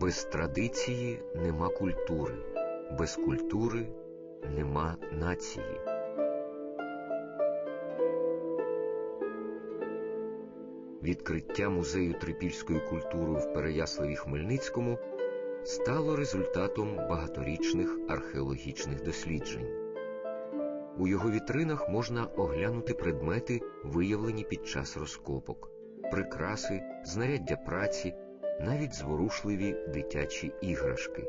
Без традиції нема культури, без культури нема нації. Відкриття музею трипільської культури в Переяславі Хмельницькому стало результатом багаторічних археологічних досліджень. У його вітринах можна оглянути предмети, виявлені під час розкопок, прикраси, знаряддя праці, навіть зворушливі дитячі іграшки.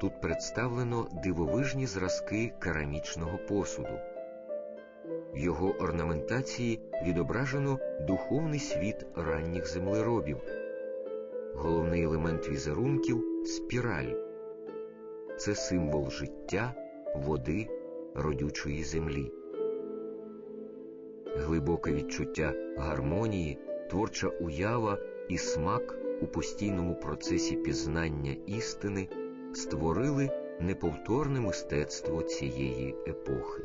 Тут представлено дивовижні зразки керамічного посуду. В його орнаментації відображено духовний світ ранніх землеробів. Головний елемент візерунків спіраль. Це символ життя, води, родючої землі. Глибоке відчуття гармонії, творча уява і смак у постійному процесі пізнання істини створили неповторне мистецтво цієї епохи.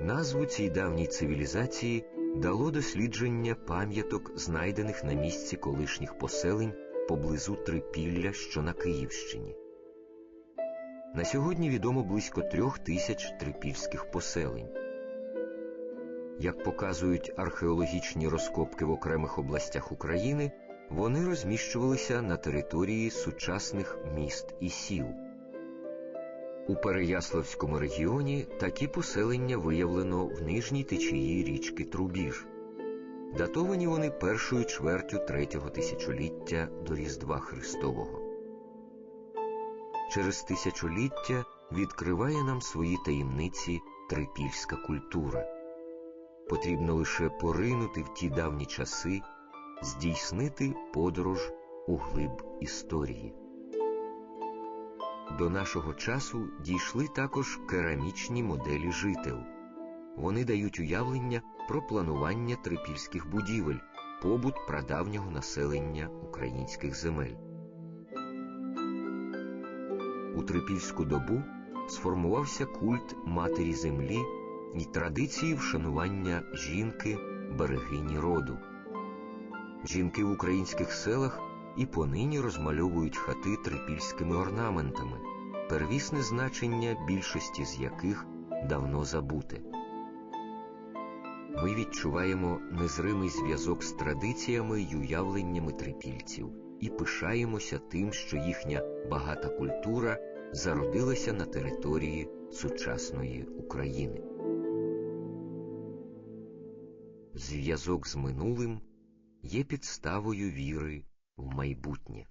Назву цій давній цивілізації дало дослідження пам'яток, знайдених на місці колишніх поселень поблизу Трипілля, що на Київщині. На сьогодні відомо близько трьох тисяч трипільських поселень. Як показують археологічні розкопки в окремих областях України, вони розміщувалися на території сучасних міст і сіл. У Переяславському регіоні такі поселення виявлено в нижній течії річки Трубіж. Датовані вони першою чвертю третього тисячоліття до Різдва Христового. Через тисячоліття відкриває нам свої таємниці трипільська культура. Потрібно лише поринути в ті давні часи, здійснити подорож у глиб історії. До нашого часу дійшли також керамічні моделі жител. Вони дають уявлення про планування трипільських будівель, побут прадавнього населення українських земель. У трипільську добу сформувався культ матері землі і традиції вшанування жінки, берегині роду. Жінки в українських селах і понині розмальовують хати трипільськими орнаментами, первісне значення більшості з яких давно забуте. Ми відчуваємо незримий зв'язок з традиціями й уявленнями трипільців і пишаємося тим, що їхня багата культура зародилася на території сучасної України. Зв'язок з минулим є підставою віри в майбутнє.